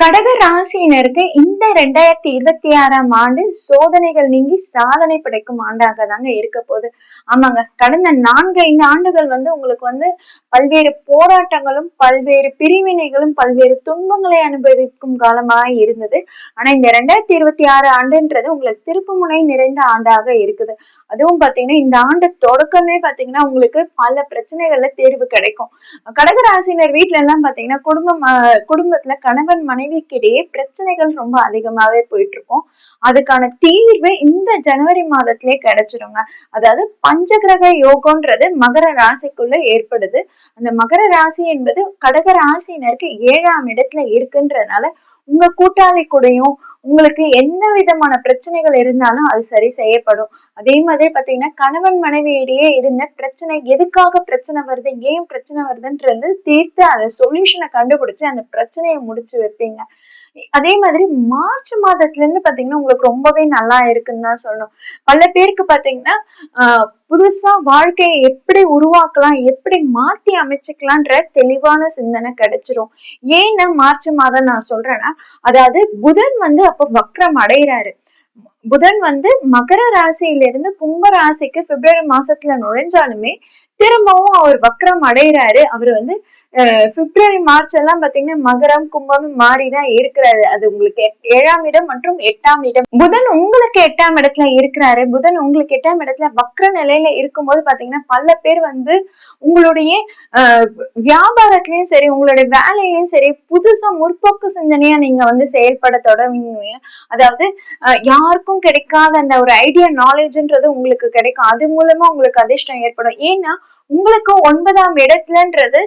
கடக ராசியினருக்கு இந்த ரெண்டாயிரத்தி இருபத்தி ஆறாம் ஆண்டு சோதனைகள் நீங்கி சாதனை படைக்கும் ஆண்டாக தாங்க இருக்க போகுது. ஆமாங்க. கடந்த நான்கு ஐந்து ஆண்டுகள் வந்து உங்களுக்கு வந்து பல்வேறு போராட்டங்களும் பல்வேறு பிரிவினைகளும் பல்வேறு துன்பங்களை அனுபவிக்கும் காலமாக இருந்தது. ஆனா இந்த ரெண்டாயிரத்தி இருபத்தி ஆறு ஆண்டுன்றது உங்களுக்கு திருப்பு முனை நிறைந்த ஆண்டாக இருக்குது. அதுவும் பாத்தீங்கன்னா இந்த ஆண்டு தொடக்கமே பாத்தீங்கன்னா உங்களுக்கு பல பிரச்சனைகள்ல தேர்வு கிடைக்கும். கடகராசினர் வீட்டுல எல்லாம் பாத்தீங்கன்னா குடும்பம் குடும்பத்துல கணவன் மனைவிக்கு இடையே பிரச்சனைகள் ரொம்ப அதிகமாவே போயிட்டு இருக்கும் அதுக்கான தீர்வு இந்த ஜனவரி மாதத்திலே கிடைச்சிருங்க. அதாவது பஞ்சகிரக யோகம்ன்றது மகர ராசிக்குள்ள ஏற்படுது. அந்த மகர ராசி என்பது கடக ராசினருக்கு ஏழாம் இடத்துல இருக்குன்றதுனால உங்க கூட்டாளி கூடயும் உங்களுக்கு என்ன விதமான பிரச்சனைகள் இருந்தாலும் அது சரி செய்யப்படும். அதே மாதிரி பாத்தீங்கன்னா கணவன் மனைவியிடையே இருந்த பிரச்சனை எதுக்காக பிரச்சனை வருது ஏன் பிரச்சனை வருதுன்றது தீர்த்து அந்த சொல்யூஷனை கண்டுபிடிச்சு அந்த பிரச்சனையை முடிச்சு வைப்பீங்க. அதே மாதிரி மார்ச் மாதத்துல இருந்து பாத்தீங்கன்னா உங்களுக்கு ரொம்பவே நல்லா இருக்குன்னு தான் சொல்லணும். பல பேருக்கு பாத்தீங்கன்னா ஆஹ் புதுசா வாழ்க்கையை எப்படி உருவாக்கலாம் எப்படி மாத்தி அமைச்சுக்கலான்ற தெளிவான சிந்தனை கிடைச்சிரும். ஏன்னு மார்ச் மாதம் நான் சொல்றேன்னா அதாவது புதன் வந்து அப்ப வக்ரம் அடைகிறாரு புதன் வந்து மகர ராசியிலிருந்து கும்ப ராசிக்கு பிப்ரவரி மாசத்துல நுழைஞ்சாலுமே திரும்பவும் அவர் வக்ரம் அடைகிறாரு அவர் வந்து பிப்ரவரி மார்ச் எல்லாம் பாத்தீங்கன்னா மகரம் கும்பம் மாறி தான் இருக்கிறாரு. அது உங்களுக்கு ஏழாம் இடம் மற்றும் எட்டாம் இடம். புதன் உங்களுக்கு எட்டாம் இடத்துல இருக்கிறாரு. புதன் உங்களுக்கு எட்டாம் இடத்துல வக்ர நிலையில இருக்கும்போது பாத்தீங்கன்னா பல பேர் வந்து உங்களுடைய வியாபாரத்திலயும் சரி உங்களுடைய வேலையிலயும் சரி புதுசா முற்போக்கு சிந்தனையா நீங்க வந்து செயல்பட தொடங்குவீங்க. அதாவது யாருக்கும் கிடைக்காத அந்த ஒரு ஐடியா நாலேஜ்ன்றது உங்களுக்கு கிடைக்கும். அது மூலமா உங்களுக்கு அதிர்ஷ்டம் ஏற்படும். ஏன்னா உங்களுக்கு ஒன்பதாம் இடத்துலன்றது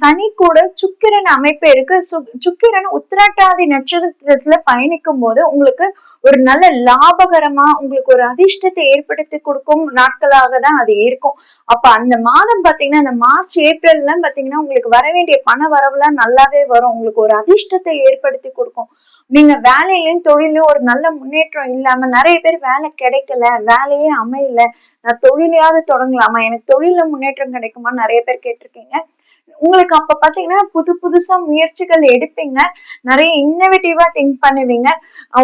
சனி கூட சுக்கிரன் அமைப்பு இருக்கு. சுக்கிரன் உத்திராட்டாதி நட்சத்திரத்துல பயணிக்கும் போது உங்களுக்கு ஒரு நல்ல லாபகரமா உங்களுக்கு ஒரு அதிர்ஷ்டத்தை ஏற்படுத்தி கொடுக்கும் நாட்களாக தான் அது இருக்கும். அப்ப அந்த மாதம் பாத்தீங்கன்னா அந்த மார்ச் ஏப்ரல்லாம் பாத்தீங்கன்னா உங்களுக்கு வர வேண்டிய பண வரவுலாம் நல்லாவே வரும். உங்களுக்கு ஒரு அதிர்ஷ்டத்தை ஏற்படுத்தி கொடுக்கும். நீங்க வேலையிலயும் தொழிலும் ஒரு நல்ல முன்னேற்றம் இல்லாம நிறைய பேர் வேலை கிடைக்கல வேலையே அமையல. நான் தொழிலையாவது தொடங்கலாமா? எனக்கு தொழில முன்னேற்றம் கிடைக்குமா நிறைய பேர் கேட்டிருக்கீங்க. உங்களுக்கு அப்ப பாத்தீங்கன்னா புது புதுசா முயற்சிகள் எடுப்பீங்க. நிறைய இன்னோவேட்டிவா திங்க் பண்ணுவீங்க.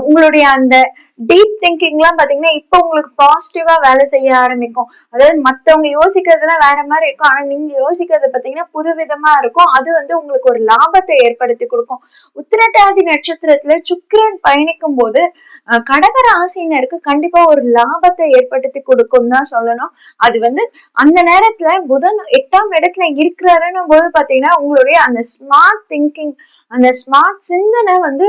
உங்களுடைய அந்த டீப் திங்கிங் எல்லாம் பாத்தீங்கன்னா இப்ப உங்களுக்கு பாசிட்டிவா வேலை செய்ய ஆரம்பிக்கும். அதாவது மத்தவங்க யோசிக்கிறதுலாம் வேற மாதிரி இருக்கும். ஆனா நீங்க யோசிக்கிறது பாத்தீங்கன்னா புது விதமா இருக்கும். அது வந்து உங்களுக்கு ஒரு லாபத்தை ஏற்படுத்தி கொடுக்கும். உத்திரட்டாதி நட்சத்திரத்துல சுக்கிரன் பயணிக்கும் போது கடக ராசினருக்கு கண்டிப்பா ஒரு லாபத்தை ஏற்படுத்தி கொடுக்கும் தான் சொல்லணும். அது வந்து அந்த நேரத்துல புதன் எட்டாம் இடத்துல இருக்கிறாருன்னும் போது பாத்தீங்கன்னா உங்களுடைய அந்த ஸ்மார்ட் திங்கிங் அந்த ஸ்மார்ட் சிந்தனை வந்து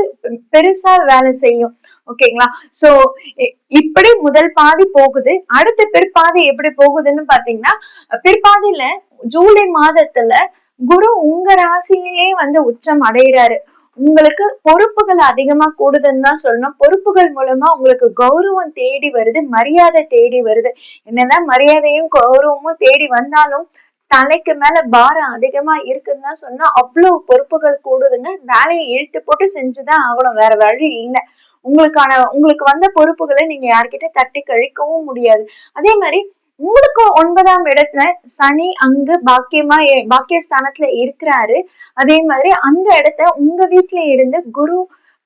பெருசா வேலை செய்யும். ஓகேங்களா சோ இப்படி முதல் பாதி போகுது. அடுத்த பிற்பாதி எப்படி போகுதுன்னு பாத்தீங்கன்னா பிற்பாதியில ஜூலை மாதத்துல குரு உங்க ராசியிலே வந்து உச்சம் அடைகிறாரு உங்களுக்கு பொறுப்புகள் அதிகமா கூடுதுன்னு தான் சொல்லணும். பொறுப்புகள் மூலமா உங்களுக்கு கௌரவம் தேடி வருது மரியாதை தேடி வருது. என்னதான் மரியாதையும் கௌரவமும் தேடி வந்தாலும் தலைக்கு மேல பாரம் அதிகமா இருக்குன்னு தான் சொன்னா அவ்வளவு பொறுப்புகள் கூடுதுங்க. வேலையை இழுத்து போட்டு செஞ்சுதான் ஆகணும். வேற வழி இல்லை. உங்களுக்கான உங்களுக்கு வந்த பொறுப்புகளை நீங்க யார்கிட்ட தட்டி கழிக்கவும் முடியாது. அதே மாதிரி உங்களுக்கும் ஒன்பதாம் இடத்துல சனி அங்கு பாக்கியமா பாக்கியஸ்தானத்துல இருக்கிறாரு. அதே மாதிரி அந்த இடத்த உங்க வீட்டுல இருந்து குரு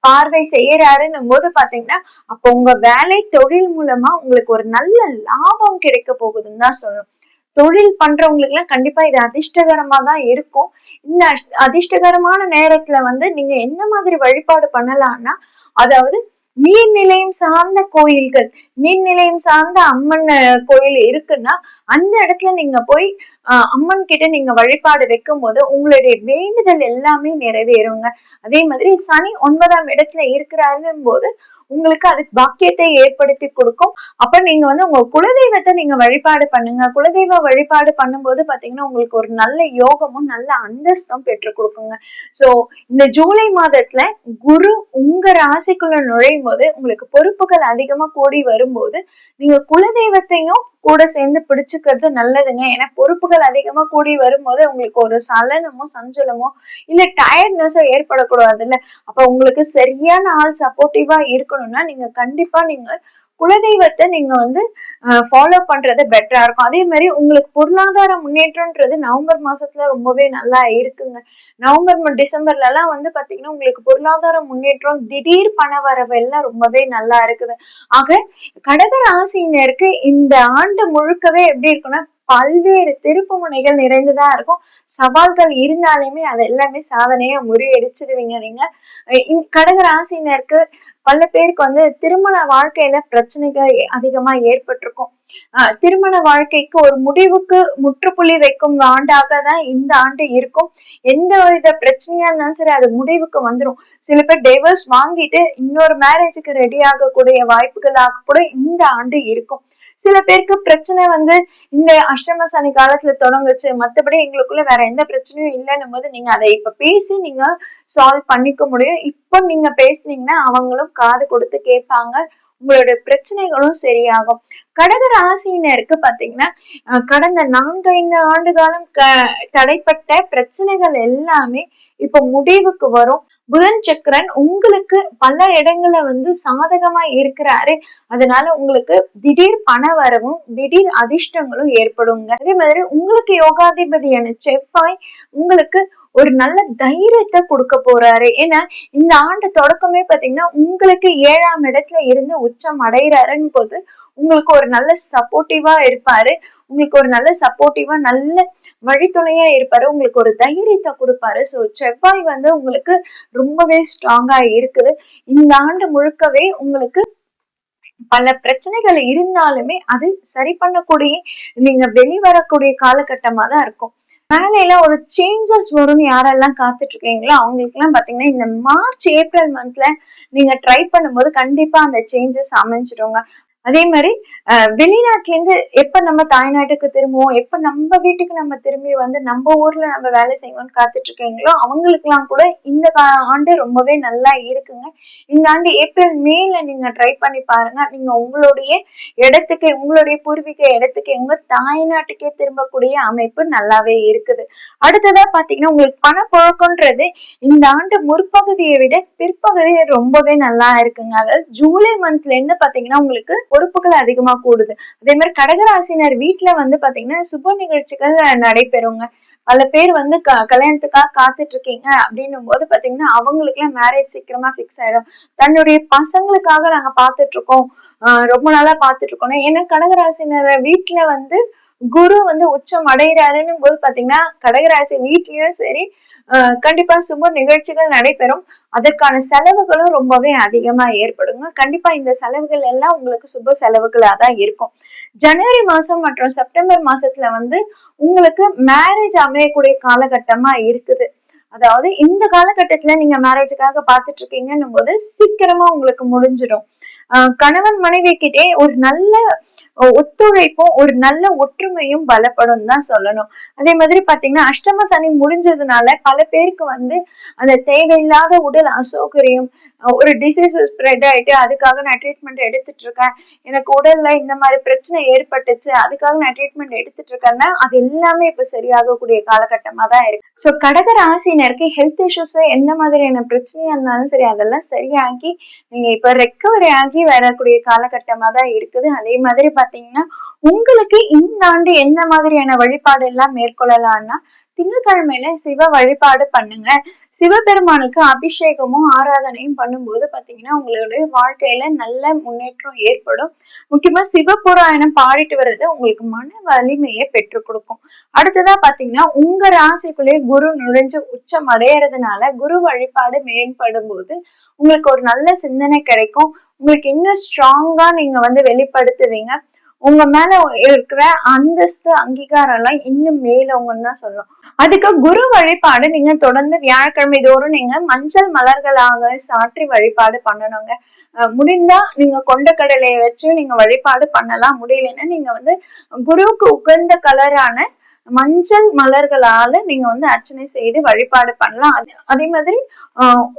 பார்வை செய்யறாருன்னும் போது பாத்தீங்கன்னா அப்போ உங்க வேலை தொழில் மூலமா உங்களுக்கு ஒரு நல்ல லாபம் கிடைக்க போகுதுன்னு தான் சொல்லணும். தொழில் பண்றவங்களுக்கு எல்லாம் கண்டிப்பா இது அதிர்ஷ்டகரமா தான் இருக்கும். இந்த அதிர்ஷ்டகரமான நேரத்துல வந்து நீங்க என்ன மாதிரி வழிபாடு பண்ணலாம்னா அதாவது நீர்நிலையம் சார்ந்த கோயில்கள் நீர்நிலையம் சார்ந்த அம்மன் கோயில் இருக்குன்னா அந்த இடத்துல நீங்க போய் அம்மன் கிட்ட நீங்க வழிபாடு வைக்கும் போது உங்களுடைய வேண்டுதல் எல்லாமே நிறைவேறுங்க. அதே மாதிரி சனி ஒன்பதாம் இடத்துல இருக்கிறாருங்கும் போது உங்களுக்கு அது பாக்கியத்தை ஏற்படுத்தி கொடுக்கும். அப்ப நீங்க வந்து உங்க குலதெய்வத்தை நீங்க வழிபாடு பண்ணுங்க. குலதெய்வ வழிபாடு பண்ணும்போது பாத்தீங்கன்னா உங்களுக்கு ஒரு நல்ல யோகமும் நல்ல அந்தஸ்தும் பெற்று கொடுக்குங்க. சோ இந்த ஜூலை மாதத்துல குரு உங்க ராசிக்குள்ள நுழையும் போது உங்களுக்கு பொறுப்புகள் அதிகமா கூடி வரும்போது நீங்க குலதெய்வத்தையும் கூட சேர்ந்து பிடிச்சுக்கிறது நல்லதுங்க. ஏன்னா பொறுப்புகள் அதிகமா கூடி வரும்போது உங்களுக்கு ஒரு சலனமோ சஞ்சலமோ இல்ல டயர்ட்னஸோ ஏற்படக்கூடாது இல்ல அப்ப உங்களுக்கு சரியான ஆள் சப்போர்ட்டிவா இருக்கணும்னா நீங்க கண்டிப்பா நீங்க குலதெய்வத்தை நீங்க வந்து ஃபாலோ பண்றது பெட்டரா இருக்கும். அதே மாதிரி உங்களுக்கு பொருளாதார முன்னேற்றம்ன்றது நவம்பர் மாசத்துல ரொம்பவே நல்லா இருக்குங்க. நவம்பர் டிசம்பர்ல எல்லாம் வந்து பாத்தீங்கன்னா உங்களுக்கு பொருளாதார முன்னேற்றம் திடீர் பண வரவு எல்லாம் ரொம்பவே நல்லா இருக்குது. ஆக கடக ராசினருக்கு இந்த ஆண்டு முழுக்கவே எப்படி இருக்குன்னா பல்வேறு திருப்பு முனைகள் நிறைந்துதான் இருக்கும். சவால்கள் இருந்தாலுமே அது எல்லாமே சாதனையா முறியடிச்சிருவீங்க நீங்க. கடக ராசினருக்கு பல பேருக்கு வந்து திருமண வாழ்க்கையில பிரச்சனைகள் அதிகமா ஏற்பட்டிருக்கும். திருமண வாழ்க்கைக்கு ஒரு முடிவுக்கு முற்றுப்புள்ளி வைக்கும் ஆண்டாக தான் இந்த ஆண்டு இருக்கும். எந்த வித பிரச்சனையா இருந்தாலும் சரி அது முடிவுக்கு வந்துடும் சில பேர் டைவர்ஸ் வாங்கிட்டு இன்னொரு மேரேஜுக்கு ரெடி ஆகக்கூடிய வாய்ப்புகளாக கூட இந்த ஆண்டு இருக்கும். சில பேருக்கு பிரச்சனை வந்து இந்த அஷ்டம சனி காலத்துல தொடங்குச்சு. மத்தபடி எங்களுக்குள்ள வேற எந்த பிரச்சனையும் இல்லைன்னும் போது நீங்க அதை இப்ப பேசி நீங்க சால்வ் பண்ணிக்க முடியும். இப்போ நீங்க பேசுனீங்கன்னா அவங்களும் காது கொடுத்து கேட்பாங்க. உங்களோட பிரச்சனைகளும் சரியாகும். கடக ராசியினருக்கு பாத்தீங்கன்னா கடந்த நான்கு ஐந்து ஆண்டு காலம் க தடைப்பட்ட பிரச்சனைகள் எல்லாமே இப்ப முடிவுக்கு வரும். புதன் சக்கரன் உங்களுக்கு பல இடங்கள்ல வந்து சாதகமா இருக்கிறாரு. அதனால உங்களுக்கு திடீர் பண வரவும் திடீர் அதிர்ஷ்டங்களும் ஏற்படுங்க. அதே மாதிரி உங்களுக்கு யோகாதிபதியான செவ்வாய் உங்களுக்கு ஒரு நல்ல தைரியத்தை கொடுக்க போறாரு. ஏன்னா இந்த ஆண்டு தொடக்கமே பாத்தீங்கன்னா உங்களுக்கு ஏழாம் இடத்துல இருந்து உச்சம் அடைகிறாருன்னு போது உங்களுக்கு ஒரு நல்ல சப்போர்ட்டிவா இருப்பாரு. உங்களுக்கு ஒரு நல்ல சப்போர்ட்டிவா நல்ல வழித்துணையா இருப்பாரு. உங்களுக்கு ஒரு தைரியத்தை கொடுப்பாரு. ஸோ செவ்வாய் வந்து உங்களுக்கு ரொம்பவே ஸ்ட்ராங்கா இருக்குது. இந்த ஆண்டு முழுக்கவே உங்களுக்கு பல பிரச்சனைகள் இருந்தாலுமே அது சரி பண்ணக்கூடிய நீங்க வெளிவரக்கூடிய காலகட்டமா தான் இருக்கும். வேலையில ஒரு சேஞ்சஸ் வரும்னு யாரெல்லாம் காத்துட்டு இருக்கீங்களோ அவங்களுக்கு எல்லாம் பாத்தீங்கன்னா இந்த மார்ச் ஏப்ரல் மந்த்ல நீங்க ட்ரை பண்ணும்போது கண்டிப்பா அந்த சேஞ்சஸ் அமைஞ்சிடுங்க. அதே மாதிரி வெளிநாட்டுல இருந்து எப்ப நம்ம தாய்நாட்டுக்கு திரும்புவோம் எப்ப நம்ம வீட்டுக்கு நம்ம திரும்பி வந்து நம்ம ஊர்ல நம்ம வேலை செய்வோம்னு காத்துட்டு இருக்கீங்களோ அவங்களுக்கு எல்லாம் கூட இந்த ஆண்டு ரொம்பவே நல்லா இருக்குங்க. இந்த ஆண்டு ஏப்ரல் மேல நீங்க ட்ரை பண்ணி பாருங்க. நீங்க உங்களுடைய இடத்துக்கு உங்களுடைய பூர்வீக இடத்துக்கு எங்க தாய்நாட்டுக்கே திரும்பக்கூடிய அமைப்பு நல்லாவே இருக்குது. அடுத்ததா பாத்தீங்கன்னா உங்களுக்கு பணப்புழக்கம்ன்றது இந்த ஆண்டு முற்பகுதியை விட பிற்பகுதி ரொம்பவே நல்லா இருக்குங்க. அதாவது ஜூலை மந்த்ல இருந்து பாத்தீங்கன்னா உங்களுக்கு பொறுப்புகள் அதிகமா கூடுது. அதே மாதிரி கடகராசினர் வீட்டுல வந்து பாத்தீங்கன்னா சுப நிகழ்ச்சிகள் நடைபெறுங்க. பல பேர் வந்து க கல்யாணத்துக்காக காத்துட்டு இருக்கீங்க அப்படின்னும் போது பாத்தீங்கன்னா அவங்களுக்கு எல்லாம் மேரேஜ் சீக்கிரமா ஃபிக்ஸ் ஆயிடும். தன்னுடைய பசங்களுக்காக நாங்க பாத்துட்டு இருக்கோம் ஆஹ் ரொம்ப நாளா பாத்துட்டு இருக்கோம் ஏன்னா கடகராசினர் வீட்டுல வந்து குரு வந்து உச்சம் அடைகிறாருன்னு போது பாத்தீங்கன்னா கடகராசி வீட்லயும் சரி கண்டிப்பா சுப நிகழ்ச்சிகள் நடைபெறும். அதற்கான செலவுகளும் ரொம்பவே அதிகமா ஏற்படுங்க. கண்டிப்பா இந்த செலவுகள் எல்லாம் உங்களுக்கு சுப செலவுகளா தான் இருக்கும். ஜனவரி மாசம் மற்றும் செப்டம்பர் மாசத்துல வந்து உங்களுக்கு மேரேஜ் அமையக்கூடிய காலகட்டமா இருக்குது. அதாவது இந்த காலகட்டத்துல நீங்க மேரேஜுக்காக பாத்துட்டு இருக்கீங்கன்னும் போது சீக்கிரமா உங்களுக்கு முடிஞ்சிடும். கணவன் மனைவி கிட்டே ஒரு நல்ல ஒத்துழைப்பும் ஒரு நல்ல ஒற்றுமையும் பலப்படும் தான் சொல்லணும். அதே மாதிரி பாத்தீங்கன்னா அஷ்டம சனி முடிஞ்சதுனால பல பேருக்கு வந்து அந்த தேவையில்லாத உடல் அசௌகரியம் ஒரு டிசீஸ் ஸ்ப்ரெட் ஆயிட்டு அதுக்காக நான் ட்ரீட்மெண்ட் எடுத்துட்டு இருக்கேன். எனக்கு உடல்ல இந்த மாதிரி பிரச்சனை ஏற்பட்டுச்சு அதுக்காக நான் ட்ரீட்மெண்ட் எடுத்துட்டு இருக்கேன்னா அது எல்லாமே இப்ப சரியாகக்கூடிய காலகட்டமா தான் இருக்கு. ஸோ கடக ராசினருக்கு ஹெல்த் இஷ்யூஸ் எந்த மாதிரியான பிரச்சனையா இருந்தாலும் சரி அதெல்லாம் சரியாகி நீங்க இப்ப ரெக்கவரி ஆகி வரக்கூடிய காலகட்டமா தான் இருக்குது. அதே மாதிரி பாத்தீங்கன்னா உங்களுக்கு இந்த ஆண்டு என்ன மாதிரியான வழிபாடு எல்லாம் மேற்கொள்ளலாம்னா திங்கட்கிழமையில சிவ வழிபாடு பண்ணுங்க. சிவபெருமானுக்கு அபிஷேகமும் ஆராதனையும் பண்ணும்போது பாத்தீங்கன்னா உங்களுடைய வாழ்க்கையில நல்ல முன்னேற்றம் ஏற்படும். முக்கியமா சிவபுராயணம் பாடிட்டு வர்றது உங்களுக்கு மன வலிமையை பெற்றுக் கொடுக்கும். அடுத்ததா பாத்தீங்கன்னா உங்க ராசிக்குள்ளேயே குரு நுழைஞ்சு உச்சம் அடையறதுனால குரு வழிபாடு மேம்படும் போது உங்களுக்கு ஒரு நல்ல சிந்தனை கிடைக்கும். உங்களுக்கு இன்னும் ஸ்ட்ராங்கா நீங்க வந்து வெளிப்படுத்துவீங்க. உங்க மேல இருக்கிற அந்தஸ்து அங்கீகாரம் எல்லாம் இன்னும் மேலவங்கன்னு தான் சொல்லும் அதுக்கு குரு வழிபாடு நீங்க தொடர்ந்து வியாழக்கிழமை தோறும் நீங்க மஞ்சள் மலர்களாக சாற்றி வழிபாடு பண்ணணுங்க. முடிந்தா நீங்க கொண்ட கடலையை வச்சு நீங்க வழிபாடு பண்ணலாம். முடியலன்னா நீங்க வந்து குருவுக்கு உகந்த கலரான மஞ்சள் மலர்களால நீங்க வந்து அர்ச்சனை செய்து வழிபாடு பண்ணலாம். அதே மாதிரி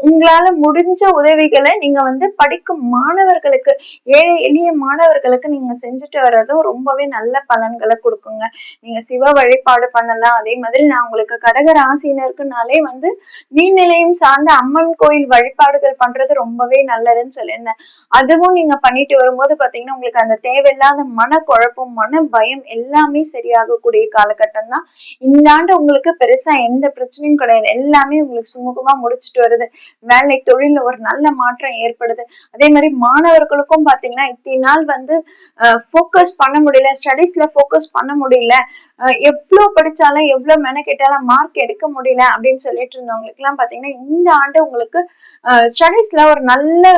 உங்களால முடிஞ்ச உதவிகளை நீங்க வந்து படிக்கும் மாணவர்களுக்கு ஏழை எளிய மாணவர்களுக்கு நீங்க செஞ்சுட்டு வர்றதும் ரொம்பவே நல்ல பலன்களை கொடுக்குங்க. நீங்க சிவ வழிபாடு பண்ணலாம். அதே மாதிரி நான் உங்களுக்கு கடக ராசினருக்குனாலே வந்து நீர்நிலையம் சார்ந்த அம்மன் கோயில் வழிபாடுகள் பண்றது ரொம்பவே நல்லதுன்னு சொல்லியிருந்தேன். அதுவும் நீங்க பண்ணிட்டு வரும்போது பாத்தீங்கன்னா உங்களுக்கு அந்த தேவையில்லாத மன குழப்பம் மன பயம் எல்லாமே சரியாகக்கூடிய காலகட்டம் தான் இந்த ஆண்டு உங்களுக்கு பெருசா எந்த பிரச்சனையும் கிடையாது. எல்லாமே உங்களுக்கு சுமூகமா முடிச்சுட்டு வருது. வேலை தொழில ஒரு நல்ல மாற்றம் ஏற்படுது. அதே மாதிரி மாணவர்களுக்கும் பாத்தீங்கன்னா இத்தனை நாள் வந்து ஃபோக்கஸ் பண்ண முடியல. ஸ்டடீஸ்ல ஃபோக்கஸ் பண்ண முடியல. எவ்வளவு படிச்சாலும் எவ்வளவு மெனக்கெட்டாலும் மார்க் எடுக்க முடியல அப்படின்னு சொல்லிட்டு இருந்தவங்களுக்கு எல்லாம் பாத்தீங்கன்னா இந்த ஆண்டு உங்களுக்கு ஸ்டடீஸ்ல ஒரு நல்ல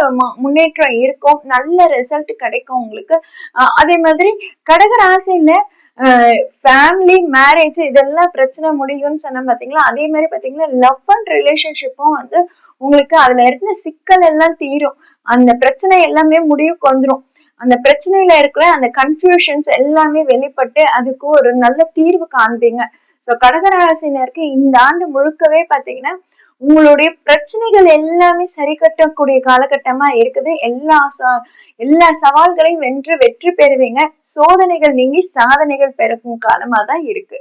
முன்னேற்றம் இருக்கும். நல்ல ரிசல்ட் கிடைக்கும் உங்களுக்கு. அதே மாதிரி கடகராசியில ஃபேமிலி மேரேஜ் இதெல்லாம் பிரச்சனை முடியும்னு சொன்னா பாத்தீங்களா அதே மாதிரி பாத்தீங்கன்னா லவ் அண்ட் ரிலேஷன்ஷிப்பும் வந்து உங்களுக்கு அதுல இருந்த சிக்கல் எல்லாம் தீரும். அந்த பிரச்சனை எல்லாமே முடிவுக்கு வந்துடும் அந்த பிரச்சனையில இருக்கிற அந்த கன்ஃபியூஷன்ஸ் எல்லாமே வெளிப்பட்டு அதுக்கு ஒரு நல்ல தீர்வு காண்பீங்க. ஸோ கடகராசினருக்கு இந்த ஆண்டு முழுக்கவே பாத்தீங்கன்னா உங்களுடைய பிரச்சனைகள் எல்லாமே சரி கட்டக்கூடிய காலகட்டமா இருக்குது. எல்லா எல்லா சவால்களையும் வென்று வெற்றி பெறுவீங்க. சோதனைகள் நீங்கி சாதனைகள் பெருக்கும் காலமா தான் இருக்கு.